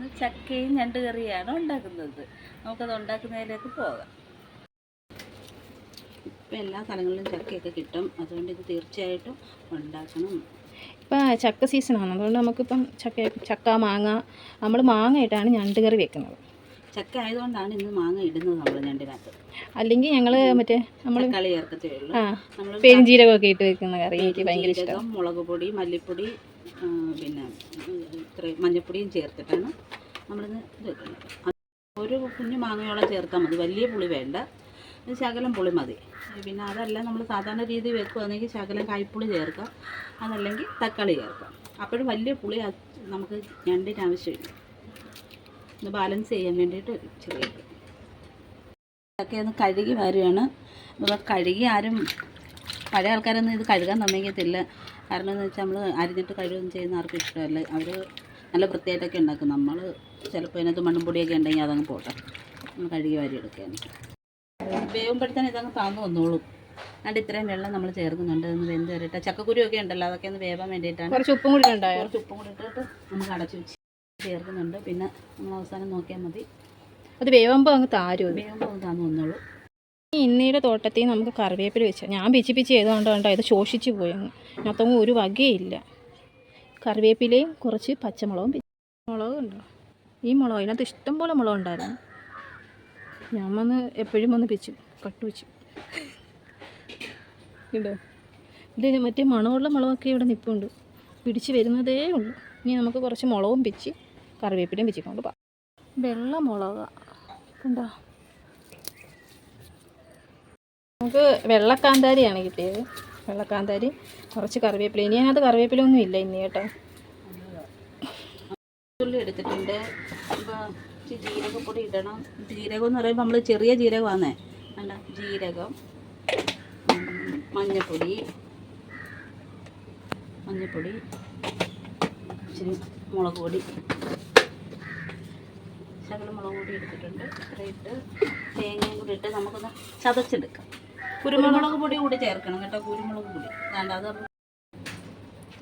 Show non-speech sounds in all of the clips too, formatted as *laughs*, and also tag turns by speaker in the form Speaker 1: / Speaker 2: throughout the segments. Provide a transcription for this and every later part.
Speaker 1: ഇന്ന് ചക്കയും ഞണ്ട് കറിയാണ് ഉണ്ടാക്കുന്നത്. നമുക്കത് ഉണ്ടാക്കുന്നതിലേക്ക് പോകാം. ഇപ്പം എല്ലാ സ്ഥലങ്ങളിലും ചക്കയൊക്കെ കിട്ടും. അതുകൊണ്ട് ഇത് തീർച്ചയായിട്ടും ഉണ്ടാക്കണം.
Speaker 2: ഇപ്പം ചക്ക സീസണാണ് അതുകൊണ്ട് നമുക്കിപ്പം ചക്ക ചക്ക മാങ്ങ നമ്മൾ മാങ്ങ ഇട്ടാണ് ഞണ്ട് കറി വെക്കുന്നത്.
Speaker 1: ചക്ക ആയതുകൊണ്ടാണ് ഇന്ന് മാങ്ങ ഇടുന്നത് നമ്മൾ ഞണ്ടിനകത്ത്.
Speaker 2: അല്ലെങ്കിൽ ഞങ്ങൾ മറ്റേ നമ്മൾ
Speaker 1: കളി ചേർക്കത്തേ ഉള്ളൂ.
Speaker 2: ആ
Speaker 1: നമ്മൾ
Speaker 2: പെരുംജീരകമൊക്കെ ഇട്ട് വെക്കുന്ന കറി എനിക്ക് ഭയങ്കര ഇഷ്ടം.
Speaker 1: മുളക് പൊടി മല്ലിപ്പൊടി പിന്നെ ഇത്രയും മഞ്ഞൾപ്പൊടിയും ചേർത്തിട്ടാണ് നമ്മളിന്ന് ഇത് വെക്കുന്നത്. ഒരു കുഞ്ഞു മാങ്ങയോളം ചേർത്താൽ മതി. വലിയ പുളി വേണ്ട. ഇത് ശകലം പുളി മതി. പിന്നെ അതല്ല നമ്മൾ സാധാരണ രീതി വെക്കുകയാണെങ്കിൽ ശകലം കായ്പുളി ചേർക്കാം. അതല്ലെങ്കിൽ തക്കാളി ചേർക്കാം. അപ്പോഴും വലിയ പുളി നമുക്ക് ഞണ്ടിന് ആവശ്യമില്ല. ഒന്ന് ബാലൻസ് ചെയ്യാൻ വേണ്ടിയിട്ട് ചെറിയ ഇതൊക്കെ ഒന്ന് കഴുകി വരുകയാണ്. അപ്പോൾ കഴുകി ആരും പഴയ ആൾക്കാരൊന്നും ഇത് കഴുകാൻ സമ്മതിക്കത്തില്ല. കാരണം എന്ന് വെച്ചാൽ നമ്മൾ അരിഞ്ഞിട്ട് കഴുകുകയും ചെയ്യുന്ന ആർക്കും ഇഷ്ടമല്ല. അവർ നല്ല വൃത്തിയായിട്ടൊക്കെ ഉണ്ടാക്കും. നമ്മൾ ചിലപ്പോൾ ഇതിനകത്ത് മണ്ണും പൊടിയൊക്കെ ഉണ്ടെങ്കിൽ അതങ്ങ് പോട്ടെ. നമ്മൾ കഴുകി വാരി എടുക്കുകയാണ്. വേവുമ്പോഴത്തേന് ഇതങ്ങ് താന്നു വന്നോളും. അതുകൊണ്ട് ഇത്രയും വെള്ളം നമ്മൾ ചേർക്കുന്നുണ്ട്. ഒന്ന് വെന്ത് വരട്ടെ. ചക്കക്കുരു ഒക്കെ ഉണ്ടല്ലോ അതൊക്കെ ഒന്ന് വേവാൻ വേണ്ടിയിട്ടാണ്.
Speaker 2: കുറച്ച് ഉപ്പും കൂടി ഉണ്ടായോ?
Speaker 1: കുറച്ച് ഉപ്പും കൂടി ഇട്ടിട്ട് നമുക്ക് അടച്ചു വെച്ച് ചേർക്കുന്നുണ്ട്. പിന്നെ നമ്മൾ അവസാനം നോക്കിയാൽ മതി.
Speaker 2: അത് വേവുമ്പോൾ അങ്ങ് താരും
Speaker 1: വേവുമ്പോൾ അങ്ങ് താന്നു വന്നോളൂ.
Speaker 2: ഈ ഇന്നയുടെ തോട്ടത്തിൽ നമുക്ക് കറിവേപ്പില വെച്ച ഞാൻ പിച്ചി പിച്ചി ചെയ്തുകൊണ്ട് കണ്ടോ ഇത് ശോഷിച്ച് പോയി അങ്ങ്. അതിനകത്തൊന്നും ഒരു വകയില്ല. കറിവേപ്പിലയും കുറച്ച് പച്ചമുളകും മുളകും ഉണ്ടോ ഈ മുളക് അതിനകത്ത് ഇഷ്ടംപോലെ മുളക് ഉണ്ടായിരുന്നു. ഞാൻ വന്ന് എപ്പോഴും വന്ന് പിച്ചു കട്ട് വെച്ചു ഇടോ ഇത് മറ്റേ മണമുള്ള മുളകൊക്കെ ഇവിടെ നിൽപ്പുണ്ട് പിടിച്ച് വരുന്നതേ ഉള്ളൂ. ഇനി നമുക്ക് കുറച്ച് മുളകും പിച്ച്. കറിവേപ്പിലയും വെച്ചിട്ടുണ്ട്. പോകാം വെള്ളമുളക്. കണ്ടോ? നമുക്ക് വെള്ളക്കാന്താരിയാണ് കിട്ടിയത്. വെള്ളക്കാന്താരി കുറച്ച് കറിവേപ്പില. ഇനി അതിനകത്ത് കറിവേപ്പില ഒന്നും ഇല്ല ഇനി കേട്ടോ.
Speaker 1: ഉള്ളി എടുത്തിട്ടുണ്ട്. ജീരകപ്പൊടി ഇടണം. ജീരകം എന്ന് പറയുമ്പോൾ നമ്മൾ ചെറിയ ജീരകമാണേ അല്ല ജീരകം മഞ്ഞപ്പൊടി മഞ്ഞപ്പൊടി ഇച്ചിരി മുളക് പൊടി. ശകലം മുളക് പൊടി എടുത്തിട്ടുണ്ട്. ഇത്ര ഇട്ട് തേങ്ങയും കൂടി ഇട്ട് നമുക്കൊന്ന് ചതച്ചെടുക്കാം. കുരുമുളക് പൊടി കൂടി ചേർക്കണം കേട്ടോ കുരുമുളക് പൊടി. വേണ്ട അത്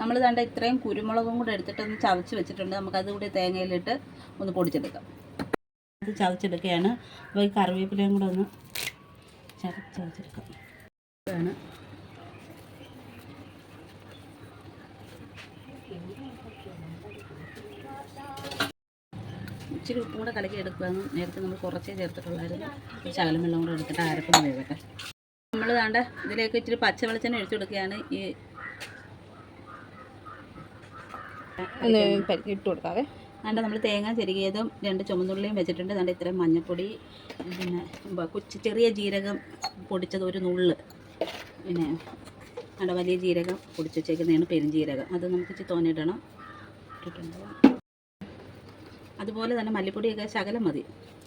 Speaker 1: നമ്മൾ കണ്ട ഇത്രയും കുരുമുളകും കൂടെ എടുത്തിട്ട് ഒന്ന് ചതച്ച് വെച്ചിട്ടുണ്ട്. നമുക്കത് കൂടി തേങ്ങയിലിട്ട് ഒന്ന് പൊടിച്ചെടുക്കാം. അത് ചതച്ചെടുക്കുകയാണ് അപ്പോൾ ഈ കറിവേപ്പിലയും കൂടെ ഒന്ന് ചതച്ച് ചതച്ചെടുക്കാം. ഇതാണ് ഇച്ചിരി ഉപ്പും കൂടെ കലക്കി എടുക്കുകയാണ് നേരത്തെ നമ്മൾ കുറച്ചേ ചേർത്തിട്ടുള്ളായിരുന്നു. ഒരു ശകലം വെള്ളം കൂടെ എടുത്തിട്ട് അരപ്പം വേവട്ടെ നമ്മൾ കണ്ട ഇതിലേക്ക് ഇച്ചിരി പച്ച വെളിച്ചെണ്ണ ഒഴിച്ചു കൊടുക്കുകയാണ് ഈ
Speaker 2: ഇട്ട് കൊടുക്കാതെ
Speaker 1: അതുകൊണ്ട് നമ്മൾ തേങ്ങ ചെരുകിയതും രണ്ട് ചുമന്നുള്ളിയും വെച്ചിട്ടുണ്ട്. അതുകൊണ്ട് ഇത്രയും മഞ്ഞൾപ്പൊടി പിന്നെ കൊച്ചു ചെറിയ ജീരകം പൊടിച്ചത് ഒരു നുള്ള്. പിന്നെ അവിടെ വലിയ ജീരകം പൊടിച്ച് വെച്ചേക്കുന്നതാണ് പെരുംജീരകം. അത് നമുക്ക് ഇച്ചിരി തോന്നിയിടണം ഇട്ടിട്ടുണ്ട്? അതുപോലെ തന്നെ മല്ലിപ്പൊടിയൊക്കെ ശകലം മതി.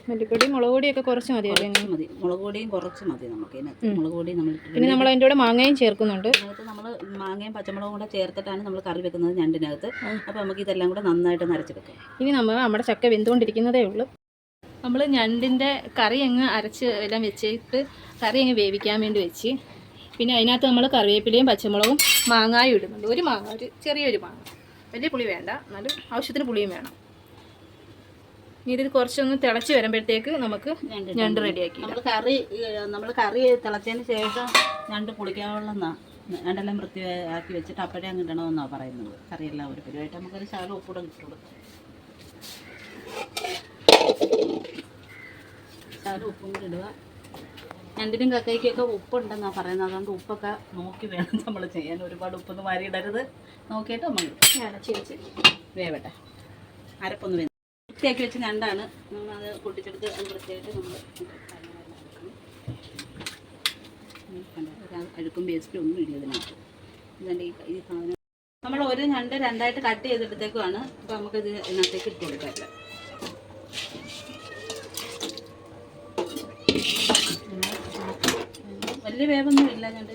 Speaker 2: മല്ലിപ്പൊടി മുളക് പൊടിയൊക്കെ കുറച്ച്
Speaker 1: മതി മതി. മുളക് പൊടിയും കുറച്ച് മതി നമുക്ക് മുളക് പൊടി നമ്മൾ
Speaker 2: പിന്നെ നമ്മൾ അതിന്റെ കൂടെ മാങ്ങയും ചേർക്കുന്നുണ്ട്.
Speaker 1: അതിനകത്ത് നമ്മൾ മാങ്ങയും പച്ചമുളകും കൂടെ ചേർത്തിട്ടാണ് നമ്മൾ കറി വെക്കുന്നത് ഞണ്ടിനകത്ത്. അപ്പോൾ നമുക്ക് ഇതെല്ലാം കൂടെ നന്നായിട്ട് നരച്ചെടുക്കാം
Speaker 2: ഇനി നമ്മൾ നമ്മുടെ ചക്ക വെന്തുകൊണ്ടിരിക്കുന്നതേ ഉള്ളൂ. നമ്മൾ ഞണ്ടിന്റെ കറി അങ്ങ് അരച്ച് എല്ലാം വെച്ചിട്ട് കറി അങ്ങ് വേവിക്കാൻ വേണ്ടി വെച്ച്. പിന്നെ അതിനകത്ത് നമ്മൾ കറിവേപ്പിലയും പച്ചമുളകും മാങ്ങായും ഇടുന്നുണ്ട്. ഒരു മാങ്ങ ഒരു ചെറിയൊരു മാങ്ങ. വലിയ പുളി വേണ്ട. എന്നാലും ആവശ്യത്തിന് പുളിയും വേണം. ഇനി ഇത് കുറച്ചൊന്ന് തിളച്ച് വരുമ്പോഴത്തേക്ക് നമുക്ക് ഞണ്ട് റെഡിയാക്കി
Speaker 1: നമ്മൾ കറി നമ്മൾ കറി തിളച്ചതിന് ശേഷം ഞണ്ട് പുളിക്കാവുള്ളന്നാ. ഞണ്ടെല്ലാം വൃത്തിയാക്കി വെച്ചിട്ട് അപ്പോഴേ അങ്ങ് ഇടണമെന്നാണ് പറയുന്നത്. കറിയെല്ലാം ഒരു പരിവായിട്ട് നമുക്കൊരു ശകലം ഉപ്പൂടെ കിട്ടുള്ളൂ ശകലം ഉപ്പും കൂടി ഇടുക. ഞണ്ടിനും കക്കയ്ക്കൊക്കെ ഉപ്പുണ്ടെന്നാണ് പറയുന്നത്. അതുകൊണ്ട് ഉപ്പൊക്കെ നോക്കി വേണം നമ്മൾ ചെയ്യാൻ. ഒരുപാട് ഉപ്പൊന്നും വാരി ഇടരുത് നോക്കിയിട്ട് നമ്മൾ
Speaker 2: വെച്ച്
Speaker 1: വേവട്ടെ. അരപ്പൊന്ന് വൃത്തിയാക്കി വെച്ച് ഞണ്ടാണ്. നമ്മളത് പൊട്ടിച്ചെടുത്ത് അത് വൃത്തിയായിട്ട് നമ്മൾ അഴുക്കും വേസ്റ്റും ഒന്നും ഇല്ല ഇതിനകത്ത് ഈ സാധനം. നമ്മൾ ഒരു ഞണ്ട് രണ്ടായിട്ട് കട്ട് ചെയ്തെടുത്തേക്കുമാണ് അപ്പോൾ നമുക്കിത് ഇതിനകത്തേക്ക് ഇട്ട് കൊടുക്കാറില്ല വലിയ വേവൊന്നും ഇല്ല ഞണ്ട്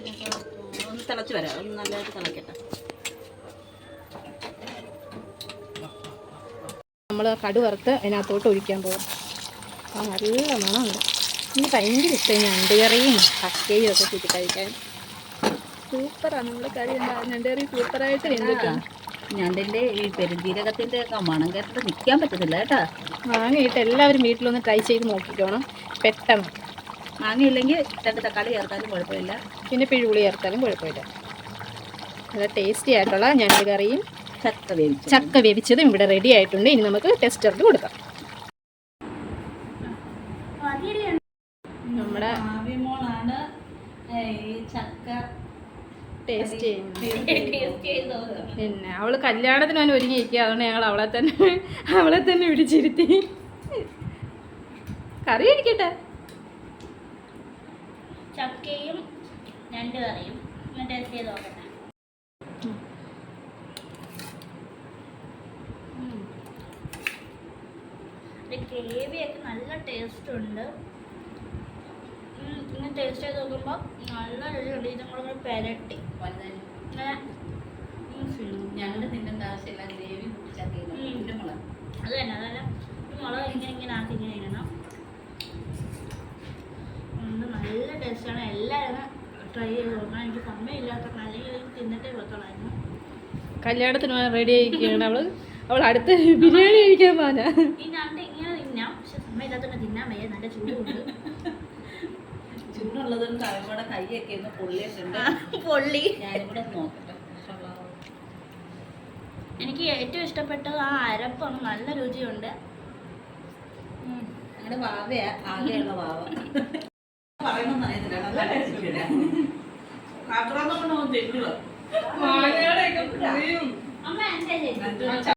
Speaker 1: ഒന്ന് തിളച്ച് വരാം. ഒന്ന് നല്ലതായിട്ട് തിളക്കട്ടെ.
Speaker 2: നമ്മൾ കടു വറുത്ത് അതിനകത്തോട്ട് ഒഴിക്കാൻ പോകും. ആ നല്ല മണമുണ്ട് എനിക്ക് ഭയങ്കര ഇഷ്ടമായി ഞാൻ കറിയും കക്കയും ഒക്കെ കൂട്ടി കഴിക്കാൻ. സൂപ്പറാണ് നമ്മുടെ കറി ഞണ്ടുകറി ഞണ്ട് കറി സൂപ്പറായിട്ട് വെന്തിട്ടാണ്
Speaker 1: ഞണ്ടിന്റെ ഈ പെരുംജീരകത്തിന്റെ ഒക്കെ മണം കേട്ടിട്ട് നിൽക്കാൻ പറ്റത്തില്ല കേട്ടോ.
Speaker 2: മാങ്ങയിട്ട് എല്ലാവരും വീട്ടിലൊന്ന് ട്രൈ ചെയ്ത് നോക്കിക്കോണം. പെട്ടെന്ന്.
Speaker 1: മാങ്ങയില്ലെങ്കിൽ രണ്ട് തക്കാളി ചേർത്താലും കുഴപ്പമില്ല.
Speaker 2: പിന്നെ പിഴുപുളി ചേർത്താലും കുഴപ്പമില്ല. നല്ല ടേസ്റ്റി ആയിട്ടുള്ള ഞണ്ട് കറിയും
Speaker 1: ചക്ക വേവിച്ചു
Speaker 2: ചക്ക വേവിച്ചതും ഇവിടെ റെഡി ആയിട്ടുണ്ട്. ഇനി നമുക്ക് ടെസ്റ്ററിൽ കൊടുക്കാം. നമ്മുടെ
Speaker 1: ആവിമോളാണ് ഈ ചക്ക
Speaker 2: ടേസ്റ്റ് പിന്നെ അവൾ കല്യാണത്തിന് അവൻ ഒരുങ്ങിയിരിക്കുക. അതുകൊണ്ട് ഞങ്ങൾ അവളെ തന്നെ അവളെ തന്നെ പിടിച്ചിരുത്തി കറി കഴിക്കട്ടെ.
Speaker 3: ചക്കയും ഞണ്ട് കറിയും. ടേസ്റ്റ് ചെയ്ത് നോക്കട്ടെ. ഇത് ഗ്രേവിയൊക്കെ നല്ല ടേസ്റ്റ് ഉണ്ട്. ഇങ്ങനെ ടേസ്റ്റ് ചെയ്ത് നോക്കുമ്പോൾ നല്ല രുചിയുണ്ട്. ഇതും കൂടെ കൂടെ പെരട്ടി അത് തന്നെ അതല്ല ഈ മുളക് ഇങ്ങനെ ഇങ്ങനെ ആക്കി ഇങ്ങനെ ഇടണം. നല്ല ടേസ്റ്റാണ് എല്ലാവരും ട്രൈ ചെയ്ത് നോക്കണം. എനിക്ക് സമയമില്ലാത്ത അല്ലെങ്കിൽ തിന്നിട്ടേ വെക്കണമായിരുന്നു
Speaker 2: കല്യാണത്തിന് റെഡി ആയിരിക്കുകയാണ് അവൾ. *laughs* അവൾ അടുത്ത ബിരിയാണി കഴിക്കാൻ
Speaker 3: പോന
Speaker 1: ചൂടുള്ളതുകൊണ്ട് കൈയൊക്കെ ഒന്ന് പൊള്ളിയിട്ടുണ്ട്.
Speaker 3: പൊള്ളി.
Speaker 1: ഞാനും കൂടെ നോക്കട്ടെ.
Speaker 3: എനിക്ക് ഏറ്റവും ഇഷ്ടപ്പെട്ടത് ആ അരപ്പാണ് നല്ല രുചിയുണ്ട്.
Speaker 1: ഞങ്ങളുടെ വാവയാ. ആകെയുള്ള വാവ. തിന്നുക
Speaker 3: അമ്മ എന്താ